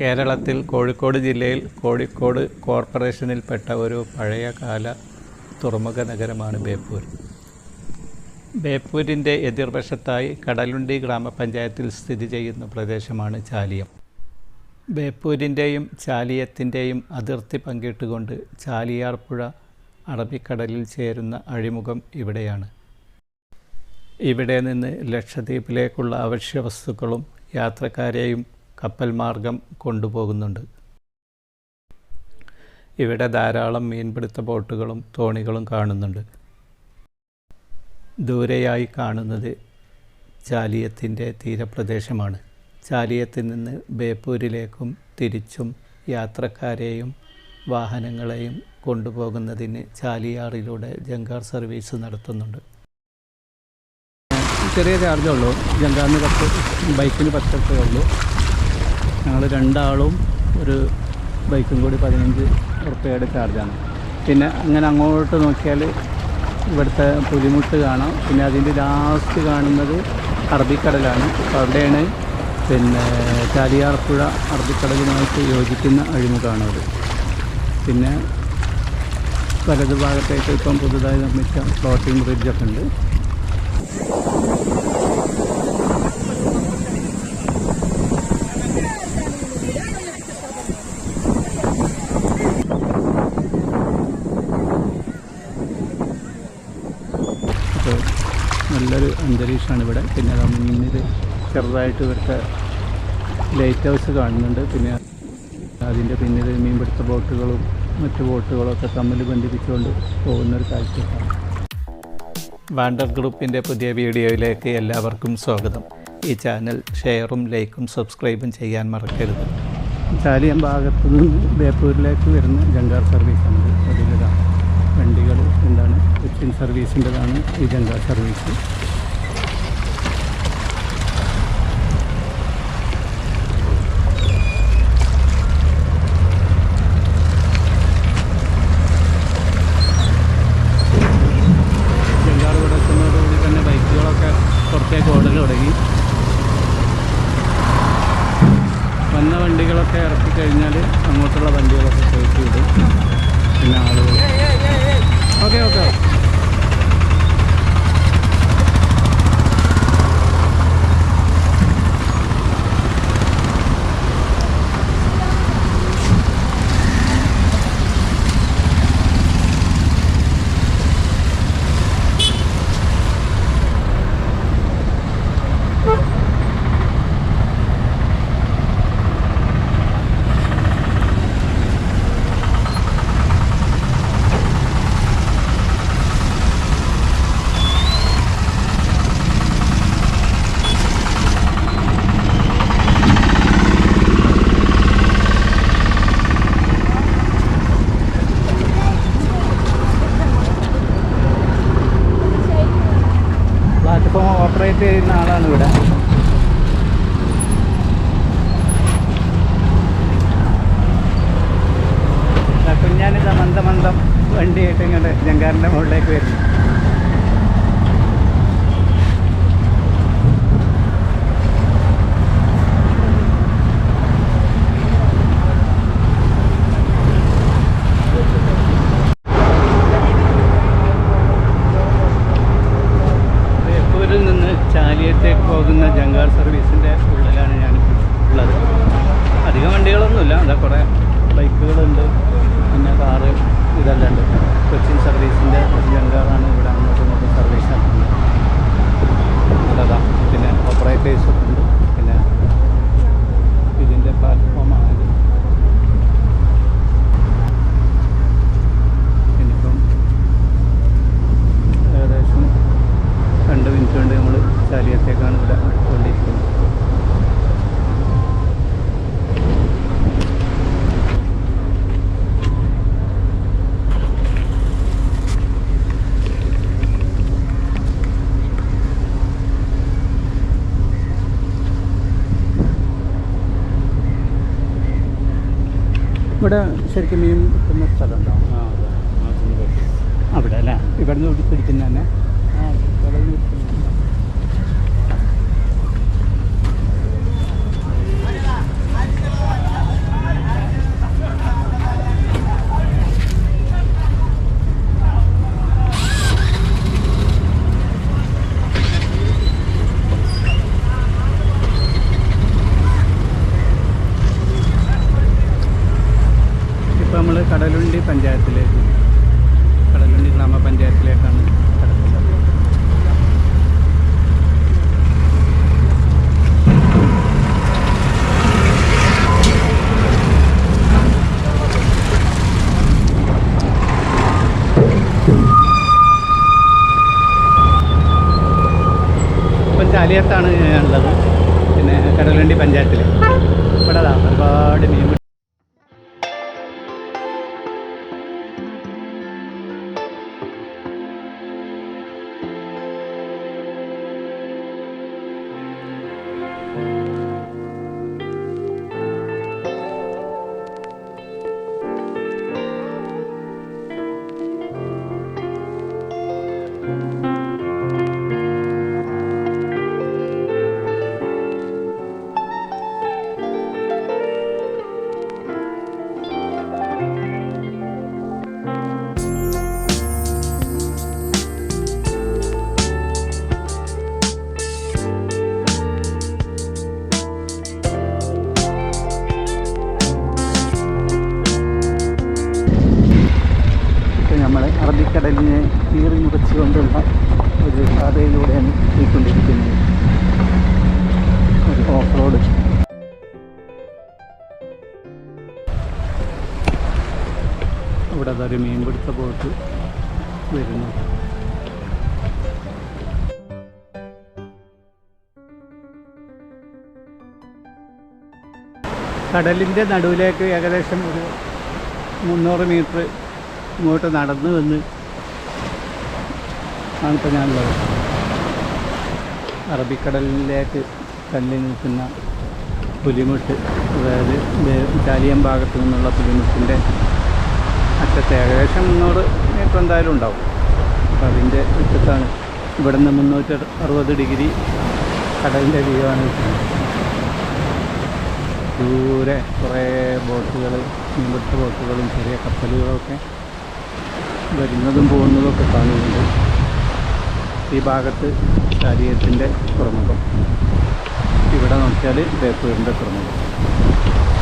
കേരളത്തിൽ കോഴിക്കോട് ജില്ലയിൽ കോഴിക്കോട് കോർപ്പറേഷനിൽപ്പെട്ട ഒരു പഴയകാല തുറമുഖ നഗരമാണ് ബേപ്പൂർ. ബേപ്പൂരിന്റെ എതിർവശത്തായി കടലുണ്ടി ഗ്രാമപഞ്ചായത്തിൽ സ്ഥിതി ചെയ്യുന്ന പ്രദേശമാണ് ചാലിയം. ബേപ്പൂരിന്റെയും ചാലിയത്തിന്റെയും അതിർത്തി പങ്കിട്ടുകൊണ്ട് ചാലിയാർപ്പുഴ അറബിക്കടലിൽ ചേരുന്ന അഴിമുഖം ഇവിടെയാണ്. ഇവിടെ നിന്ന് ലക്ഷദ്വീപിലേക്കുള്ള അവശ്യ വസ്തുക്കളും യാത്രക്കാരെയും കപ്പൽ മാർഗം കൊണ്ടുപോകുന്നുണ്ട്. ഇവിടെ ധാരാളം മീൻപിടുത്ത ബോട്ടുകളും തോണികളും കാണുന്നുണ്ട്. ദൂരെയായി കാണുന്നത് ചാലിയത്തിന്റെ തീരപ്രദേശമാണ്. ചാലിയത്തിൽ നിന്ന് ബേപ്പൂരിലേക്കും തിരിച്ചും യാത്രക്കാരെയും വാഹനങ്ങളെയും കൊണ്ടുപോകുന്നതിന് ചാലിയാറിലൂടെ ജങ്കാർ സർവീസ് നടത്തുന്നുണ്ട്. ചെറിയ ചാർജേ ഉള്ളൂ. ജങ്കാറിന് പത്ത് ബൈക്കിന് പത്ത് ഉള്ളൂ. ഞങ്ങൾ രണ്ടാളും ഒരു ബൈക്കും കൂടി പതിനഞ്ച് റുപ്യയുടെ ചാർജാണ്. പിന്നെ അങ്ങനെ അങ്ങോട്ട് നോക്കിയാൽ ഇവിടുത്തെ പുലിമുട്ട് കാണാം. പിന്നെ അതിന്റെ ലാസ്റ്റ് കാണുന്നത് അറബിക്കടലാണ്. അപ്പോൾ അവിടെയാണ് പിന്നെ ചാലിയാർപ്പുഴ അറബിക്കടലുമായിട്ട് യോജിക്കുന്ന അഴിമുഖമാണ് അത് പിന്നെ വലതു ഭാഗത്തേക്ക് ഇപ്പം പുതുതായി നിർമ്മിച്ച ഫ്ലോട്ടിംഗ് ബ്രിഡ്ജൊക്കെ ഉണ്ട് അപ്പോൾ നല്ലൊരു അന്തരീക്ഷമാണ് ഇവിടെ. പിന്നെ മുന്നിൽ ചെറുതായിട്ട് ഇവിടുത്തെ ലൈറ്റ് ഹൗസ് കാണുന്നുണ്ട്. പിന്നെ അതിന്റെ പിന്നിൽ മീൻപിടുത്ത ബോട്ടുകളും മറ്റു ബോട്ടുകളൊക്കെ തമ്മിൽ ബന്ധിപ്പിച്ചുകൊണ്ട് പോകുന്നൊരു കാഴ്ചയാണ്. വാണ്ടർ ഗ്രൂപ്പിന്റെ പുതിയ വീഡിയോയിലേക്ക് എല്ലാവർക്കും സ്വാഗതം. ഈ ചാനൽ ഷെയറും ലൈക്കും സബ്സ്ക്രൈബും ചെയ്യാൻ മറക്കരുത്. ചാലിയം ഭാഗത്തു നിന്ന് ബേപ്പൂരിലേക്ക് വരുന്ന ജങ്കാർ സർവീസാണ് അതിലൊരാണ് വണ്ടികൾ എന്താണ് കൊച്ചിൻ സർവീസിന്റെതാണ് ഈ ജങ്കാർ സർവീസ്. ആളാണ് ഇവിടെ. കുഞ്ഞാനിത മന്ദമന്ദം മന്ദം മന്ദം വണ്ടിയായിട്ട് ഇങ്ങോട്ട് ജങ്കാറിന്റെ മുകളിലേക്ക് വരുന്നു ബേപ്പൂരിൽ നിന്ന് ചാലിയത്തേക്ക് പോകുന്ന ജങ്കാർ സർവീസിന്റെ ഉള്ളിലാണ് ഞാനിപ്പോൾ ഉള്ളത് അധികം വണ്ടികളൊന്നുമില്ല അതാ കുറേ ബൈക്കുകളുണ്ട് പിന്നെ കാറ് ഇതെല്ലാം ഉണ്ട് കൊച്ചിൻ സർവീസിന്റെ ജങ്കാറാണ് ഇവിടെ അങ്ങോട്ടും ഇങ്ങോട്ടും സർവീസ് നടത്തുന്നത് നല്ലതാ പിന്നെ ഓപ്പറേറ്റേഴ്സ് ഒക്കെ ഉണ്ട് പിന്നെ ഇതിന്റെ പ്ലാറ്റ്ഫോമാണ് ഇത് ഇനിയിപ്പം ഏകദേശം രണ്ട് മിനിറ്റ് കൊണ്ട് നമ്മൾ ചാലിയത്തേക്കാണ് ഇവിടെ കൊണ്ടിരിക്കുന്നത് ഇവിടെ ശരിക്കും മീൻ കിട്ടുന്ന സ്ഥലമുണ്ടോ അവിടെ അല്ലേ ഇവിടെ പിടിക്കുന്ന തന്നെ കടലുണ്ടി പഞ്ചായത്തിലേക്ക് കടലുണ്ടി ഗ്രാമപഞ്ചായത്തിലേക്കാണ് കിടക്കുന്നത് ഇപ്പം ചാലിയത്താണ് ഉള്ളത് പിന്നെ കടലുണ്ടി പഞ്ചായത്തിൽ ഇവിടെ ഒരുപാട് മീൻ അറബിക്കടലിനെ കീറി ഒരു പാതയിലൂടെയാണ് പോയിക്കൊണ്ടിരിക്കുന്നത്. ഒരു ഓഫ് റോഡ് ഇവിടെ അതൊരു മീൻപിടുത്ത ബോട്ട് വരുന്നു. കടലിന്റെ നടുവിലേക്ക് ഏകദേശം ഒരു മുന്നൂറ് മീറ്റർ ഇങ്ങോട്ട് നടന്നു വന്ന് ആണ് ഇപ്പോൾ ഞാനുള്ളത്. അറബിക്കടലിലേക്ക് തള്ളി നിൽക്കുന്ന പുലിമുട്ട് അതായത് ഇറ്റാലിയൻ ഭാഗത്ത് നിന്നുള്ള പുലിമുട്ടിന്റെ അറ്റത്ത് ഏകദേശം മുന്നൂറ് മീറ്റർ എന്തായാലും ഉണ്ടാവും. അപ്പം അതിന്റെ അറ്റത്താണ് നിന്ന് മുന്നൂറ്റി അറുപത് ഡിഗ്രി കടലിന്റെ വ്യൂ ദൂരെ കുറേ ബോട്ടുകൾ മീൻപിടുത്ത ബോട്ടുകളും ചെറിയ കപ്പലുകളൊക്കെ വരുന്നതും പോകുന്നതും ഒക്കെ കാണുന്നുണ്ട്. ഈ ഭാഗത്ത് ശരീരത്തിന്റെ തുറമുഖം. ഇവിടെ നോക്കിയാൽ ബേപ്പൂരിന്റെ തുറമുഖം.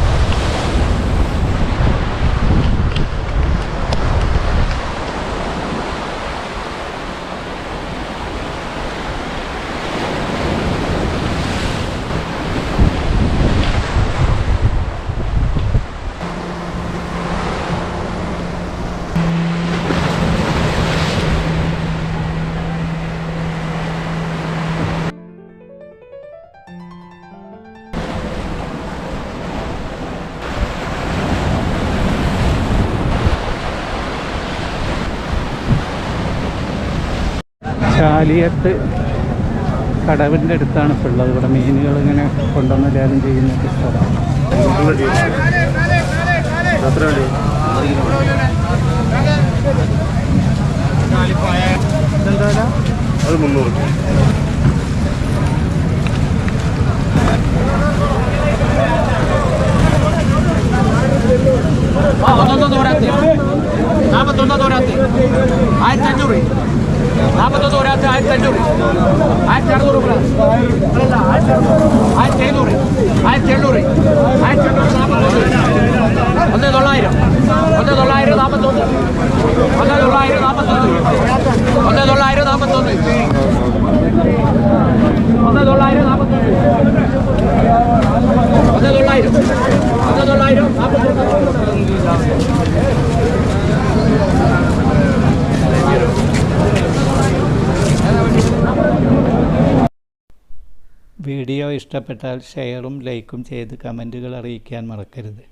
ചാലിയത്ത് കടവിന്റെ അടുത്താണ് ഇപ്പോൾ ഉള്ളത്. ഇവിടെ മീനുകൾ ഇങ്ങനെ കൊണ്ടുവന്ന് ലേലം ചെയ്യുന്ന സ്ഥലമാണ്? അത് മുന്നൂറ്. ഒന്ന് തൊള്ളായിരം ഒന്ന് തൊള്ളായിരം നാൽപ്പത്തൊന്ന് ഒന്ന് തൊള്ളായിരം നാൽപ്പത്തൊന്ന് ഒന്ന് തൊള്ളായിരം നാൽപ്പത്തൊന്ന് ഒന്ന് തൊള്ളായിരം നാൽപ്പത്തൊന്ന് ഒന്ന് തൊള്ളായിരം ഒന്ന് തൊള്ളായിരം നാൽപ്പത്തൊന്ന് വീഡിയോ ഇഷ്ടപ്പെട്ടാൽ ഷെയറും ലൈക്കും ചെയ്ത് കമന്റുകൾ അറിയിക്കാൻ മറക്കരുത്.